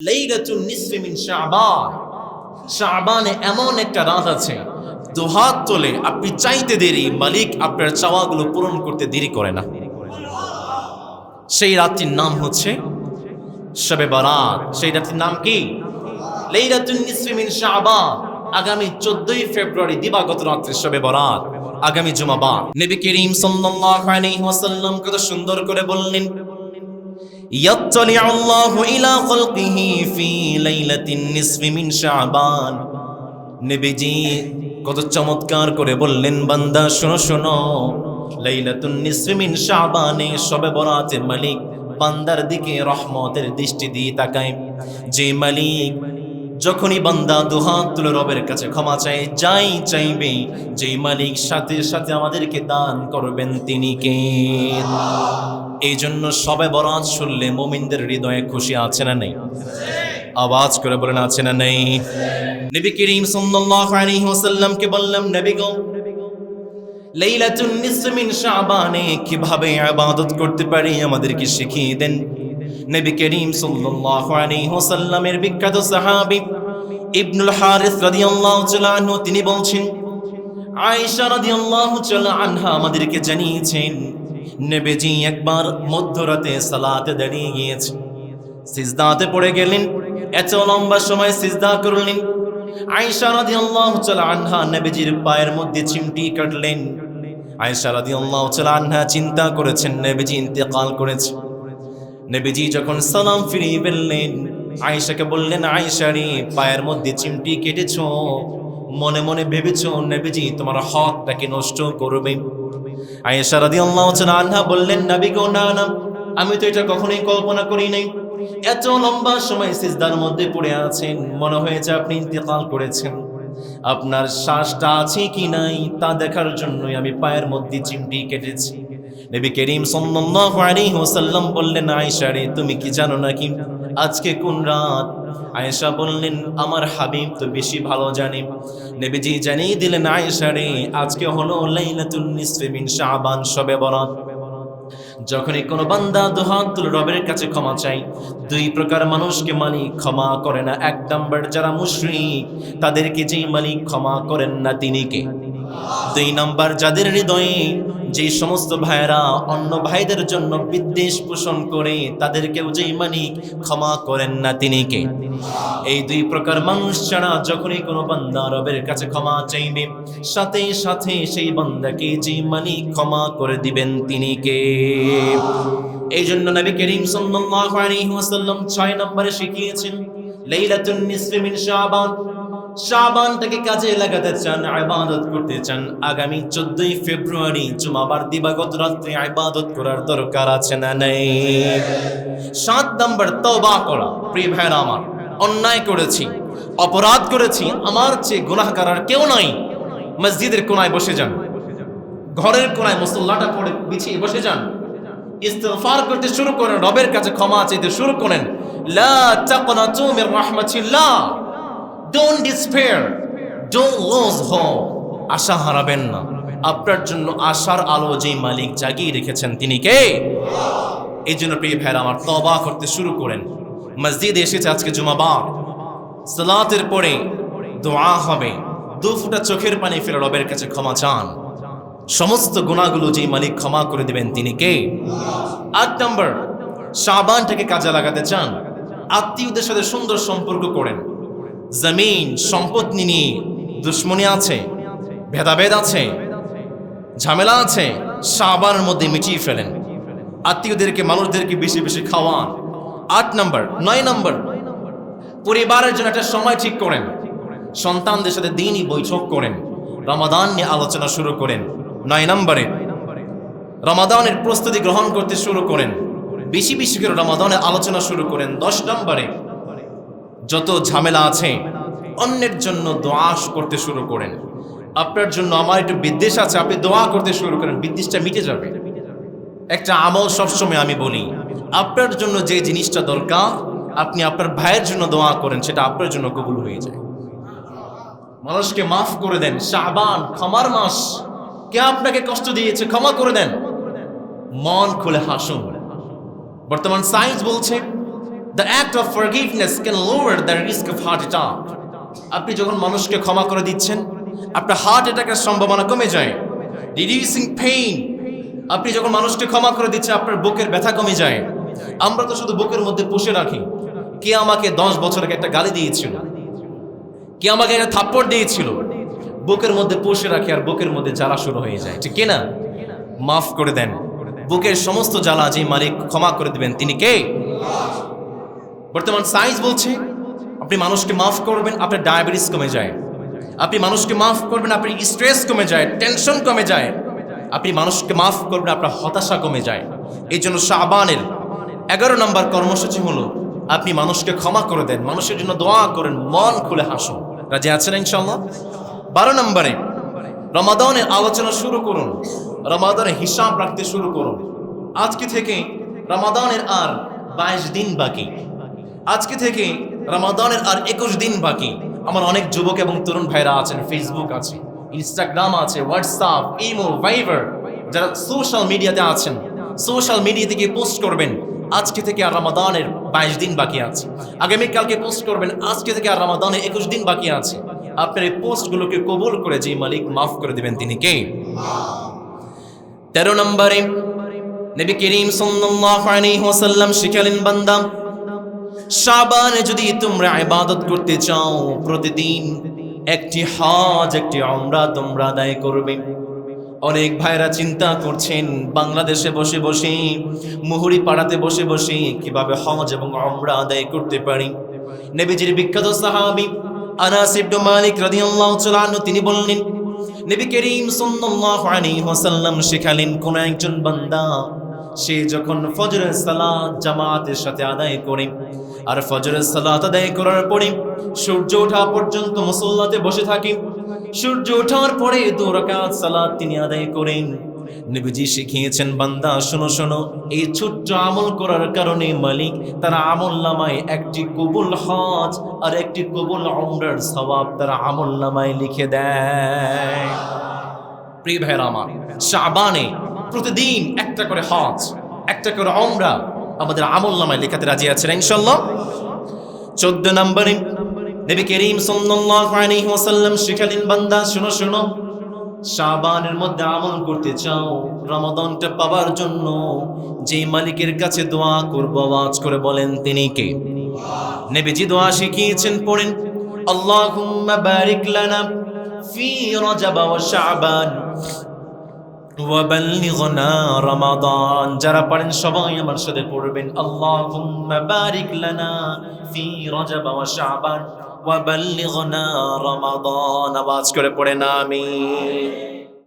লাইলাতুন নিসফি মিন শাবান। শাবানে এমন একটা রাত আছে দুহাত তোলে আপনি চাইতে দেরি, মালিক আপনার চাওয়াগুলো পূরণ করতে দেরি করে না। সেই রাতটির নাম হচ্ছে শবে বারাত। সেই রাতটির নাম কি? লাইলাতুন নিসফি মিন শাবান। আগামী 14ই ফেব্রুয়ারি দিবাগত রাত্রে শবে বরাত, আগামী জুমাবার। নবী করিম সাল্লাল্লাহু আলাইহি ওয়াসাল্লাম কত সুন্দর করে বললেন يطلع الله إلى خلقه في ليلة النصف من شعبان নবীজি কত চমৎকার করে বললেন বান্দা শোনো শোনো লাইলাতুন নিসফি মিন শাবানে শবে বরাতের মালিক বান্দার দিকে রহমতের দৃষ্টি দিয়ে তাকায় যে মালিক যখনই বান্দা দুহাত তুলে রবের কাছে ক্ষমা চাই যাই চাইবে, যেই মালিক সাথে সাথে আমাদেরকে দান করবেন তিনি কে? এই জন্য সবে বরাত শুনলে মোমিনদের হৃদয়ে খুশি আছে না নেই? আওয়াজ করে বলেন, আছে না নেই? নবী করিম সাল্লাল্লাহু আলাইহি ওয়াসাল্লামকে বললাম নবী গো, লাইলাতুন নিসফ মিন শাবানে, কীভাবে ইবাদত করতে পারি আমাদেরকে শিখিয়ে দেন? নবী করিম সাল্লাল্লাহু আলাইহি ওয়াসাল্লামের বিখ্যাত সাহাবী ইবনুল হারিস রাদিয়াল্লাহু তাআলা আনহু, তিনি বলছেন, আয়েশা রাদিয়াল্লাহু তাআলা আনহা আমাদেরকে জানিয়েছেন, নবীজি একবার মধ্যরাতে সালাতে দাঁড়িয়ে গিয়েছে সিজদাতে পড়ে গেলেন, এত লম্বা সময় সিজদা করলেন। আয়েশা রাদিয়াল্লাহু তাআলা আনহা নবীজির পায়ের মধ্যে চিমটি কাটলেন। আয়েশা রাদিয়াল্লাহু তাআলা আনহা চিন্তা করেছেন, নবীজি ইন্তেকাল করেছে নবীজি যখন সালাম ফিরিয়ে ফেললেন আয়েশাকে বললেন, আয়েশা রে, পায়ের মধ্যে চিমটি কেটেছো? মনে মনে ভেবেছো, নবীজি, তোমার হকটাকে নষ্ট করবে? আয়েশা রাদি তাআলা আনহা বললেন, নবী গো, না না, আমি তো এটা কখনোই কল্পনা করি নাই। এত লম্বা সময় সিজদার মধ্যে পড়ে আছেন, মনে হয়েছে আপনি ইন্তেকাল করেছেন। আপনার শ্বাসটা আছে কি নাই, তা দেখার জন্যই আমি পায়ের মধ্যে চিমটি কেটেছি। নবী করিম সাল্লাল্লাহু আলাইহি ওয়াসাল্লাম বললেন, আয়েশা রে, তুমি কি জানো নাকি? আজকে কোন রাত? আয়েশা বললেন, আমার হাবিব তো বেশি ভালো জানে। নেবেজি জানিয়ে দিলেন, আয়েশা রে, আজকে হলো লাইলাতুন নিসফি মিন শাবান শবে বরাত। যখনই কোনো বান্দা দুহাত রবের কাছে ক্ষমা চাই দুই প্রকার মানুষকে মালিক ক্ষমা করে না। এক নাম্বার, যারা মুশরিক, তাদেরকে যেই মালিক ক্ষমা করেন না তিনি কে? দুই নাম্বার, যাদের হৃদয়ে যে সমস্ত ভাইয়েরা অন্য ভাইদের জন্য বিদ্বেষ পোষণ করে তাদেরকেও যেই মালিক ক্ষমা করেন না তিনি কে? এই দুই প্রকার মানুষ ছাড়া যখনই কোনো বান্দা রবের কাছে ক্ষমা চাইবে, সাথে সাথে সেই বান্দাকে যে মালিক ক্ষমা করে দিবেন তিনি কে? এই জন্য নবী করিম সাল্লাল্লাহু আলাইহি ওয়াসাল্লাম 6 নম্বরে শিখিয়েছেন, লাইলাতুন নিসফি মিন শাবান। শাবানটাকে কাজে লাগাতে চান, ইবাদত করতে চান। আগামী 14ই ফেব্রুয়ারি জুমাবার দিবাগত রাত্রে ইবাদত করার দরকার আছে না নেই? সাত নম্বর, তওবা করা। প্রিয় ভাইরা আমার, অন্যায় করেছি, অপরাধ করেছি, আমার চেয়ে গুনাহগার আর কেউ নাই। মসজিদের কোনায় বসে যান। ঘরের কোনায় মুসল্লাটা পড়ে, বিছিয়ে বসে যান। ইস্তেগফার করতে শুরু করেন, রবের কাছে ক্ষমা চাইতে শুরু করেন। লা তাকনাতু মির রাহমাতিল্লাহ। Don't despair don't lose hope আশা হারাবেন না। আপনার জন্য আশার আলো যেই মালিক জাগিয়ে রেখেছেন, তিনি কে? এই জন্য প্রিয় ভাইরা আমার তবা করতে শুরু করেন। মসজিদে এসেছে আজকে জুমাবার। সালাতের পরে দোয়া হবে। দু ফুটা চোখের পানি ফেলে রবের কাছে ক্ষমা চান। সমস্ত গুণাগুলো যেই মালিক ক্ষমা করে দিবেন, তিনি কে? আট নম্বর সাবানটাকে কাজে লাগাতে চান। আত্মীয়দের সাথে সুন্দর সম্পর্ক করেন। জমিন সম্পদ নিয়ে দুশ্মনী আছে, ভেদাভেদ আছে, ঝামেলা আছে সাবানের মধ্যে মিটিয়ে ফেলেন। আত্মীয়দেরকে, মানুষদেরকে বেশি বেশি খাওয়ান। আট নম্বর, নয় নম্বর, পরিবারের জন্য একটা সময় ঠিক করেন। সন্তানদের সাথে দিনই বৈঠক করেন। রমাদান নিয়ে আলোচনা শুরু করেন। নয় নম্বরে, রমাদানের প্রস্তুতি গ্রহণ করতে শুরু করেন। বেশি বেশি করে রমাদানের আলোচনা শুরু করেন। দশ নম্বরে যত ঝামেলা আছে, অন্যের জন্য দোয়া করতে শুরু করেন। আপনার জন্য আমার একটু বিদ্বেষ আছে, আপনি দোয়া করতে শুরু করেন, বিদ্বেষটা মিটে যাবে। একটা আমল সবসময় আমি বলি, আপনার জন্য যে জিনিসটা দরকার, আপনি আপনার ভাইয়ের জন্য দোয়া করেন, সেটা আপনার জন্য কবুল হয়ে যায়। মানুষকে মাফ করে দেন শাহবান ক্ষমার মাস। কে আপনাকে কষ্ট দিয়েছে, ক্ষমা করে দেন। মন খুলে হাসুন। বর্তমান সায়েন্স বলছে the act of forgiveness can lower the risk of heart attack আপনি যখন মানুষকে ক্ষমা করে দিচ্ছেন, আপনার হার্ট অ্যাটাকের সম্ভাবনা কমে যায় রিডিউসিং পেইন আপনি যখন মানুষকে ক্ষমা করে দিচ্ছেন, আপনার বুকের ব্যথা কমে যায়। আমরা তো শুধু বুকের মধ্যে পুষে রাখি। কে আমাকে দশ বছর আগে একটা গালি দিয়েছিল? কে আমাকে একটা থাপ্পড় দিয়েছিল? বুকের মধ্যে পুষে রাখি আর বুকের মধ্যে জ্বালা শুরু হয়ে যায়। ঠিক কিনা মাফ করে দেন। বুকের সমস্ত জ্বালা যে মালিক ক্ষমা করে দিবেন, তিনি কে? বর্তমান সায়েন্স বলছে, আপনি মানুষকে মাফ করবেন, আপনার ডায়াবেটিস কমে যায়। আপনি মানুষকে মাফ করবেন, আপনার স্ট্রেস কমে যায়, টেনশন কমে যায়। আপনি মানুষকে মাফ করবেন, আপনার হতাশা কমে যায়। এই জন্য শাহবানের এগারো নম্বর কর্মসূচি হলো, আপনি মানুষকে ক্ষমা করে দেন, মানুষের জন্য দোয়া করেন, মন খুলে হাসুন। রাজি আছেন ইনশাল্লাহ বারো নম্বরে, রমাদানের আলোচনা শুরু করুন, রমাদানের হিসাব রাখতে শুরু করুন। আজকে থেকে রমাদানের আর বাইশ দিন বাকি। আজকে থেকে রমাদানের আর একুশ দিন বাকি। আমার অনেক যুবক এবং তরুণ ভাইরা আছেন ফেসবুক আছে ইনস্টাগ্রাম আছে হোয়াটসঅ্যাপ ইমো ভাইবার যারা সোশ্যাল মিডিয়াতে আছেন সোশ্যাল মিডিয়া থেকে পোস্ট করবেন। আজকে থেকে আর রমাদানের বাইশ দিন বাকি আছে। আগামীকালকে পোস্ট করবেন, আজকে থেকে আর রমাদানের একুশ দিন বাকি আছে। আপনার এই পোস্টগুলোকে কবুল করে যে মালিক মাফ করে দেবেন তিনি কে? তেরো নম্বরে নবী করিম ওয়াসাল্লাম শিখালেন বান্দা শাবানে যদি তোমরা ইবাদত করতে চাও, প্রতিদিন একটি হজ, একটি উমরা তোমরা আদায় করবে। অনেক ভাইরা চিন্তা করছেন, বাংলাদেশে বসে বসে মুহুরি পাড়াতে বসে বসে কীভাবে হজ এবং উমরা আদায় করতে পারি? নবীজির বিখ্যাত সাহাবী আনাস ইবনে মালিক রাদিয়াল্লাহু তাআলা তিনি বললেন, নবী করিম সাল্লাল্লাহু আলাইহি ওয়াসাল্লাম শেখালেন কোন একজন বান্দা, সে যখন ফজরের সালাত জামাতের সাথে আদায় করে আর ফজরের সালাত আদায় করার পরে সূর্য ওঠা পর্যন্ত মুসল্লাতে বসে থাকি। সূর্য ওঠার পরে দু রাকাত সালাত তিনি আদায় করেন। নবীজি শিখিয়েছেন, বান্দা, শোনো শোনো, এই ছোট্ট আমল করার কারণে মালিক তার আমল নামায় একটি কবুল হজ আর একটি কবুল উমরার সওয়াব তার আমল নামায় লিখে দেয়। প্রিয় ভাইয়ের আমার, শাবানে প্রতিদিন একটা করে হজ, একটা করে অমরা আমাদের আমল নামায় লেখাতে রাজি আছেন ইনশাল্লাহ চোদ্দ নম্বরে নবী করিম ওয়াসাল্লাম শিখালেন, বান্দা শুনো শুনো। শাবানের মধ্যে আমল করতে চাও, রমাদানটা পাওয়ার জন্য যে মালিকের কাছে দোয়া করব, আওয়াজ করে বলেন, তিনি কে? নবীজি দোয়া শিখিয়েছেন, পড়েন, আল্লাহুম্মা বারিক লানা ফি রজব وبلغنا رمضان যারা পারেন সবাই আমার সাথে পড়বেন আল্লাহুম্মা বারিক লানা ফি রজব ওয়া শাবান وبلغنا رمضان আওয়াজ করে পড়েন আমিন